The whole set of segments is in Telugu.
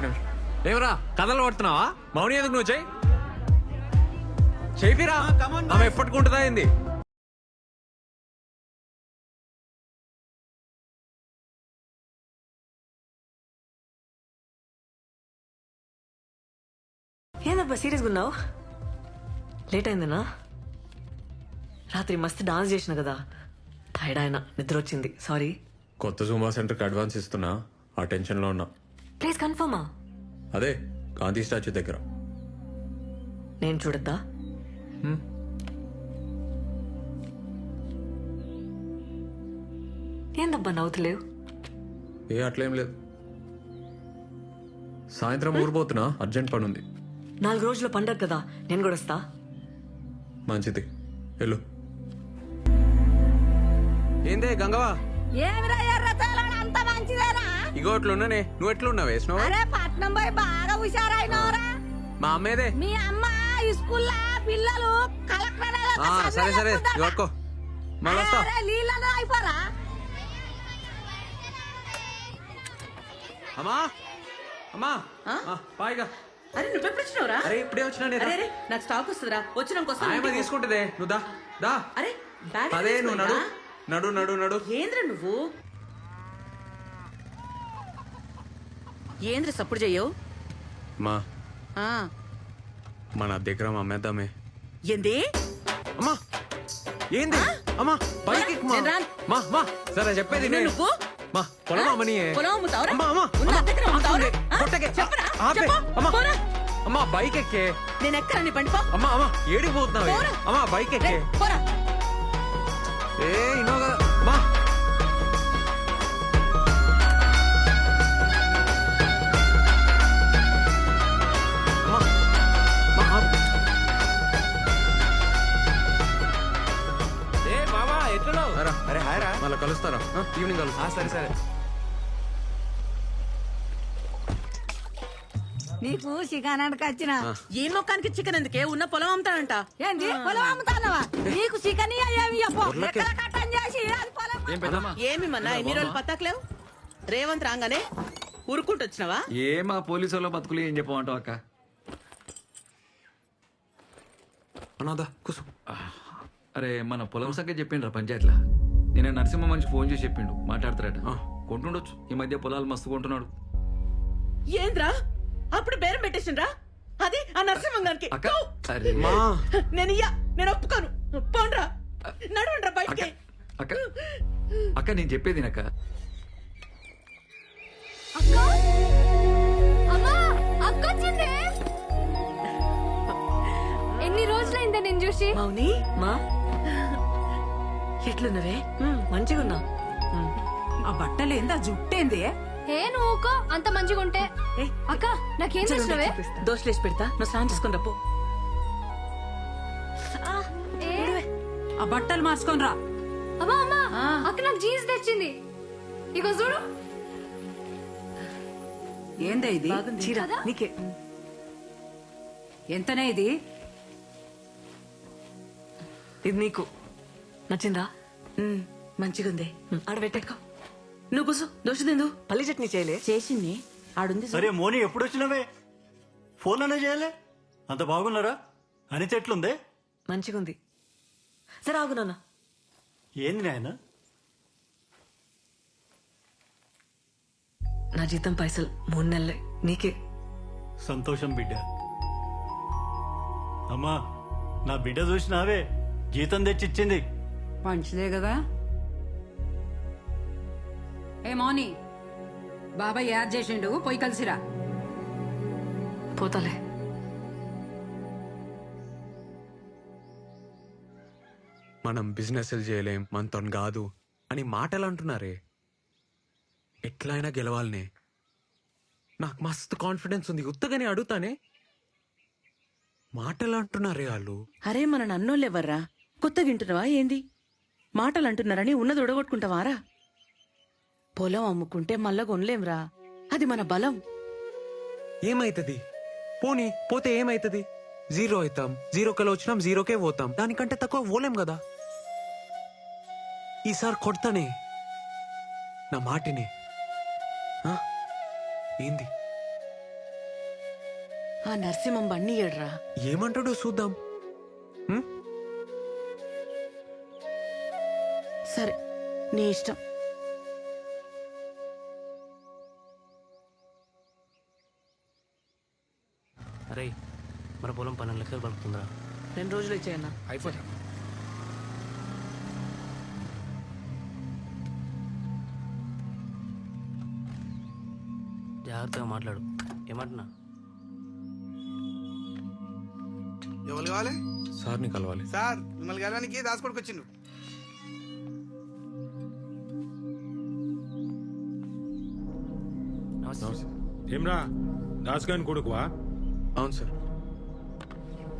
ఒక్క నిమిషం. ఏమరా కథలు పడుతున్నావా? మౌని ఎందుకు నువ్వు చెయ్యి చేపిరా ఆమె ఎప్పటికుంటుందా ఏంది? ఏందబ్బా సీరియస్గా ఉన్నావు? లేట్ అయిందనా రాత్రి మస్తు డాన్స్ చేసిన కదా. టైర్డ్ ఆయన నిద్ర వచ్చింది. సారీ. కొత్త జూమా సెంటర్కి అడ్వాన్స్ ఇస్తున్నా ఆ టెన్షన్లో ఉన్నా. ప్లీజ్ కన్ఫర్మా? అదే గాంధీ స్టాచ్యూ దగ్గర. నేను చూడద్దా? ఏందబ్బా నవ్వుతలేవు? ఏ అట్లేం లేదు. సాయంత్రం ఊరిపోతున్నా అర్జెంట్ పని ఉంది నాలుగు రోజుల పండగ కదా నేను కూడా వస్తా. మంచిది. వెళ్ళు. ఏందే గంగవా? ఏమిరా అంత మంచిదేనా ఇగో అట్లున్నానే. నువ్వు ఎట్లున్నావు వేసినావు అరే పట్నం పోయి బాగా హుషారైనవరా. మా అమ్మేదే. మీ అమ్మ ఈ స్కూల్లో పిల్లలు కలెక్టర్ ఆ, సరే సరే. ఇగో పట్టుకో మళ్ళీ వస్తా నీళ్ళలో అయిపోరా? అమ్మా. అమ్మా. ఆ, పాయిగా అరే నువ్వెప్పుడు వచ్చినావురా? అరే ఇప్పుడే వచ్చినా నేను అరే అరే నాకు స్టాక్ వస్తుందిరా. ఆయమ్మ తీసుకుంటుందే. నువ్వు దా. దా. అరే బ్యాగ్ అదే నువ్వు నడు. తీసుకురా. నడు నడు నడు. ఏంద్ర నువ్వు? ఏంద్ర సప్పుడు చెయ్యవు మా ఆ, మన దగ్గర అమ్మేద్దామే ఏంది అమ్మా ఏంది అమ్మా పైకి ఎక్కు, మా నేను రాను. మా మా సరే చెప్పేది నేను. నువ్వు? మా పొలం ఆ? అమ్మని పొలం అమ్ముతావురా? అమ్మా అమ్మా ఉన్న అమ్మా, దగ్గర అమ్ముతావురా? ఆపండి. ఆ? కొట్టకే. చెప్పరా? ఆపే. చెప్పు. అమ్మా పోరా. అమ్మా బైక్ ఎక్కే నేను ఎక్కరా నీ బండి పో అమ్మా అమ్మా ఏడికి పోతున్నావు పోరా. అమ్మా బైక్ ఎక్కే పోరా ఏ కలుస్తారా? ఈవినింగ్ కలుస్తా. సరే సరే. నీకు చికెనానికి వచ్చిన ఏ మొక్కానికి చికెన్ ఎందుకే? ఉన్న పొలం అమ్ముతాడంట ఏంది? పొలం అమ్ముతానవా? నీకు చికెన్ ఏమి ఏమి మన్నా? ఇన్ని రోజులు పత్తాకలేవు? రేవంత్ రాగానే ఉరుక్కుంటూ వచ్చినావా ఏ మా పోలీసు వాళ్ళ బతుకులు ఏం చెప్పమంటావు అక్క? అనాదా కూసు. అరే మన పొలం సంగతి చెప్పిండ్రా పంచాయతీలా? నేను నరసింహ మనిషి ఫోన్ చేసి చెప్పిండు. మాట్లాడతారట. కొంటుండొచ్చు. ఈ మధ్య పొలాలు మస్తు కొంటున్నాడు. ఏంద్రా? అప్పుడు బేరం పెట్టేసిండ్రా? అది ఆ అరే. మా. నేను ఇయ్యా. నేను ఒప్పుకోను. పోండ్రా. నడవండ్రా అక్క బయటికి. అక్క అక్క. నేను చెప్పేది అక్క అక్క? అమ్మా అక్క వచ్చింది. ఎన్ని రోజులైందే నేను చూసి? మౌని? మా. ఎట్లున్నవే మంచిగున్నా. ఆ బట్టలేందా జుట్టేంది? ఏ నువ్వుకో అంత మంచిగా ఉంటే ఏ, అక్క నాకేం చూపిస్తా. దోశలేసి పెడతా. నువ్వు స్నానం చేసుకుని రప్పు ఏ? ఆ బట్టలు మార్చుకొని రా. అమ్మా అమ్మా. అక్క నాకు జీన్స్ తెచ్చింది. ఇగో చూడు. ఏందా ఇది? చీర. నీకే. ఎంతనే ఇది? ఇది నీకు. నచ్చిందా? ఉమ్, మంచిగుంది. మ్, ఆడ పెట్టేకో నువ్వు కూసు దోశ తిందు. పల్లి చట్నీ చేయలే. చేసింది. ఆడుంది. సరే మోని ఎప్పుడు వచ్చినవే ఫోన్లోనే చేయలే? అంత బాగున్నారా? అనిత ఎట్లుందే మంచిగుంది. సరే ఆగు నాన్న. ఏంది నాయన? నా జీతం పైసలు మూడు నెలలే. నీకే. సంతోషం బిడ్డ. అమ్మా నా బిడ్డ చూసినావే? జీతం తెచ్చిచ్చింది. మంచిదే కదా? ఏ మౌని బాబాయ్ యాడ్ చేసిండు పోయి కలిసిరా. పోతాలే. మనం బిజినెస్ చేయలేం మనతో కాదు అని మాటలు అంటున్నారే ఎట్లయినా గెలవాలనే. నాకు మస్తు కాన్ఫిడెన్స్ ఉంది ఉత్తగానే అడుగుతానే. మాటలు అంటున్నారే వాళ్ళు. అరే మన నన్నోళ్ళెవర్రా? కొత్తగా వింటున్నావా ఏంది? మాటలు అంటున్నారని ఉన్నది ఉడగొట్టుకుంటావారా పొలం అమ్ముకుంటే మళ్ళా కొనలేంరా. అది మన బలం. ఏమైతుంది? పోనీ పోతే ఏమైతుంది? జీరో అవుతాం జీరోకెళ్ళి వచ్చినాం జీరోకే పోతాం. దానికంటే తక్కువ పోలేం కదా? ఈసారి కొడతానే. నా మాటిని. ఆ? ఏంది? ఆ నరసింహం బండి ఏడ్రా? ఏమంటాడో చూద్దాం. సరే నీ ఇష్టం. అరే మన పొలం పన్నెండు లక్షలు పలుకుతుందా రెండు రోజులు ఇచ్చేయన్నా. అయిపోతా జాగ్రత్తగా మాట్లాడు. ఏమంటున్నా? ఎవరు కావాలి? సార్ని కలవాలి. సార్ మిమ్మల్ని కలవడానికి దాసుకోడికి వచ్చిండు. ఏమ్రా దాసుగాని కొడుకువా? అవును సార్.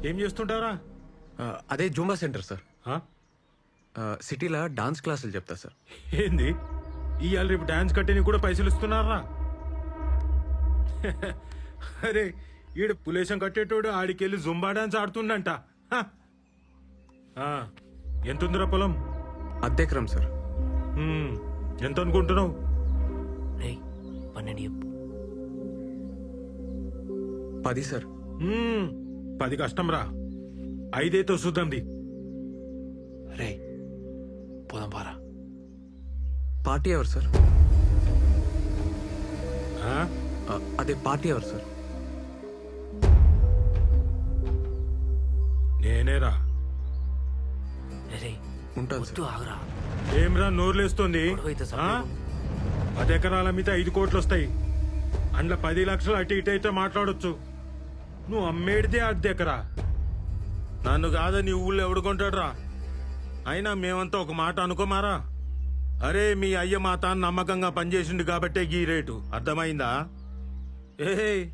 ఏం చేస్తుంటారా అదే జూంబా సెంటర్ సార్. సిటీలో డాన్స్ క్లాసులు చెప్తా సార్. ఏంది? ఇవాళ రేపు డాన్స్ కట్టేని కూడా పైసలు ఇస్తున్నారా? అరే ఈడ పులేశం కట్టేటోడు ఆడికెళ్ళి జుంబా డాన్స్ ఆడుతుండంట. హ. ఆ, ఎంతుందిరా పొలం? అద్దెకరం సార్. ఎంత అనుకుంటున్నావు పన్నెండు చెప్పు. పది సార్. పది కష్టం రా. ఐదైతే చూద్దాంది రే పోదాం పారా. పార్టీ ఎవరు సార్. ఆ? ఆ, అదే పార్టీ ఎవరు సార్. నేనేరా రే. రే ఉంటాను వద్దు సార్. ఆగురా. ఏమ్రా నోర్లేస్తుంది? గొడవైతే ఆ? సపరేట్ పది ఎకరాల మీద ఐదు కోట్లు వస్తాయి అందులో పది లక్షలు అటు ఇటు అయితే మాట్లాడొచ్చు. నువ్వు అమ్మేడిదే అర్ధ ఎకరా. నన్ను నీ ఊళ్ళో ఎవడు కొంటాడురా? అయినా మేమంతా ఒక మాట అనుకోమారా? అరే మీ అయ్య మా తాను నమ్మకంగా పనిచేసిండు కాబట్టే గీ రేటు. అర్థమైందా? ఏ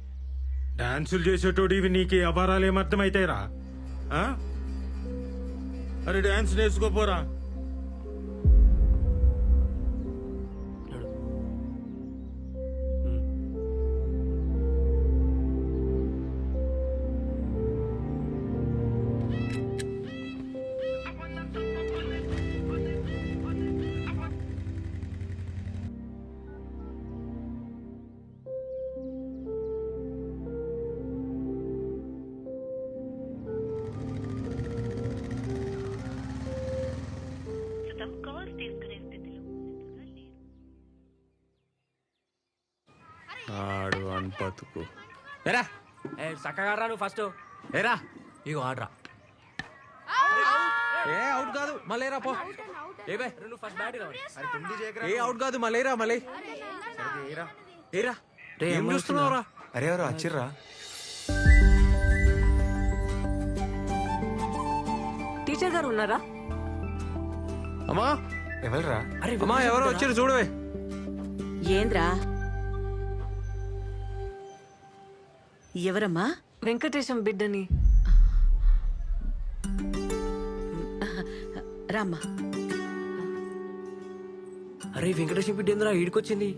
డాన్సులు చేసేటోడు ఇవి నీకు అపారాలు ఏమర్థమైతాయిరా ఆ? అరే డాన్స్ నేర్చుకోపోరా. ఆడు అన్పతుకు ఎరా ఏ చక్కగా రా నువ్వు ఫస్ట్ ఏరా ఇగో ఆడరా. ఏ అవుట్ కాదు మళ్ళీరా పో. ఏ బే నువ్వు ఫస్ట్ బ్యాట్ ఏ అవుట్ కాదు మళ్ళీరా మళ్ళీ. ఏరా. రే, ఏం చూస్తున్నావురా? అరే ఎవరు? వచ్చిర్రా టీచర్ గారు ఉన్నారా? అమ్మా. ఎవరురా? అరే అమ్మా ఎవరో వచ్చారు చూడవే. ఏంద్రా? ఎవరమ్మా? వెంకటేశం బిడ్డని. రామ్మా. అరే వెంకటేశ్వర బిడ్డ ఏందిరా? ఈడికొచ్చింది.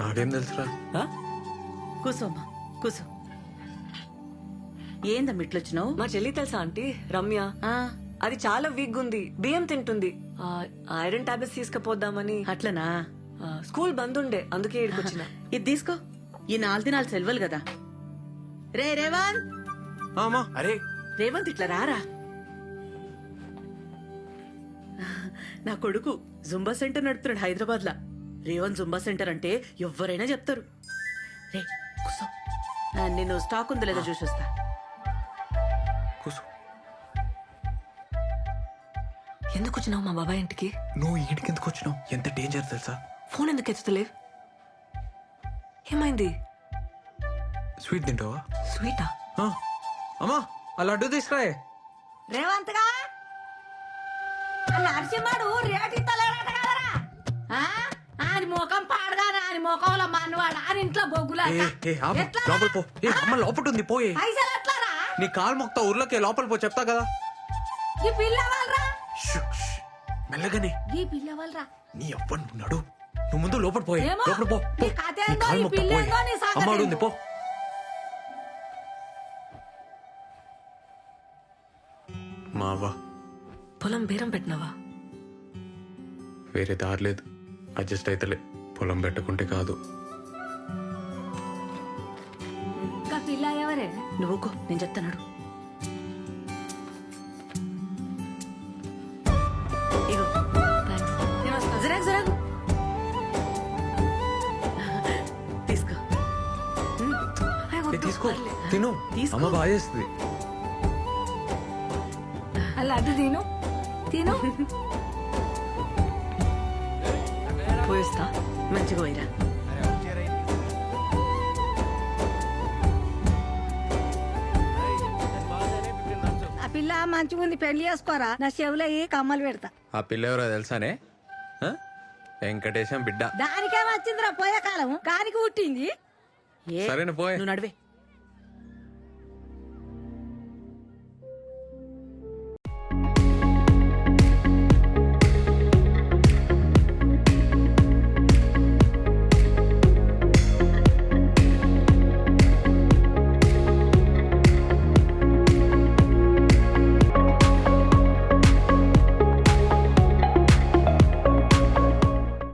నాకేం తెలుసురా? ఆ? కూసోమ్మా కూసో. ఏందమ్మ ఇట్లొచ్చినావు? మా చెల్లి తెలుసా ఆంటీ? రమ్య. ఆ, అది చాలా వీక్ ఉంది బియ్యం తింటుంది. ఐరన్ టాబ్లెట్స్ తీసుకుపోద్దామని. అట్లనా? స్కూల్ బంద్ ఉండే అందుకే ఇక్కడికి ఇది తీసుకో. ఈ నాలుగు దినాలు సెలవులు కదా. రే రేవంత్ అమ్మా అరే. రేవంత్ ఇట్లా రారా? నా కొడుకు జుంబా సెంటర్ నడుపుతున్నాడు హైదరాబాద్ లా రేవంత్ జుంబా సెంటర్ అంటే ఎవరైనా చెప్తారు. రే కూసో. నేను స్టాక్ ఉందో లేదో చూసి వస్తా కూసు. ఎందుకు వచ్చినావు మా బాబాయ్ ఇంటికి? నువ్వు ఈడికి ఎందుకు వచ్చినావు ఎంత డేంజర్ తెలుసా? ఫోన్ ఎందుకు ఎత్తుతలేవు? ఏమైంది? స్వీట్ తింటావా? స్వీటా ఆ, అమ్మా ఆ లడ్డు తీసుకురాయే. రేవంత్గా ఆ నరసింహడు రేటు ఇస్తలేడట కదరా? ఆ? ఆయన ముఖం పాడగానే ఆయన ముఖంలో మనవాడు ఆయన ఇంట్లో బొగ్గులా ఏ ఏ ఆపు. లోపల పో. ఏ అమ్మ లోపల ఉంది పోయే. పైసలు ఎట్లారా? నీ కాలు మొక్తా ఊర్లోకి లోపల పో చెప్తా కదా. ఈ పిల్ల వాళ్ళరా షూ, షూ. మెల్లగానే. ఈ నీ అవ్వను ఉన్నాడు నువ్వు ముందు లోపల పోయే. ఏమో, లోపల పో. పో. నీ కథ నీ ఏందో, కాలు నీ మొక్తా పిల్ల పోయే. ఏందో, నీ సంగతి. అమ్మాడు ఉంది ఏందో. పో. మావా. పొలం బేరం పెట్టినావా? వేరే దారి లేదు. అడ్జస్ట్ అయితలే. పొలం పెట్టుకుంటే కాదు. ఇంకా పిల్ల ఎవరే? సరే నువ్వు ఊకో, నేను చెప్తాను తీసుకో. తిను. అమ్మ బాగా చేస్తుంది. అలా అది తిను. తిను. పోయిస్తా. మంచిగా పోయిరా. ఆ పిల్ల మంచిగా ఉంది పెళ్ళి చేసుకోరా. నా చెవులో ఏ కమ్మలు పెడతా. ఆ పిల్ల ఎవరో తెలుసానే? ఆ? వెంకటేశం బిడ్డ. దానికే వచ్చిందిరా పోయే కాలం? కానికి పుట్టింది? ఏ? సరేనా పోయే. నువ్వు నడివే.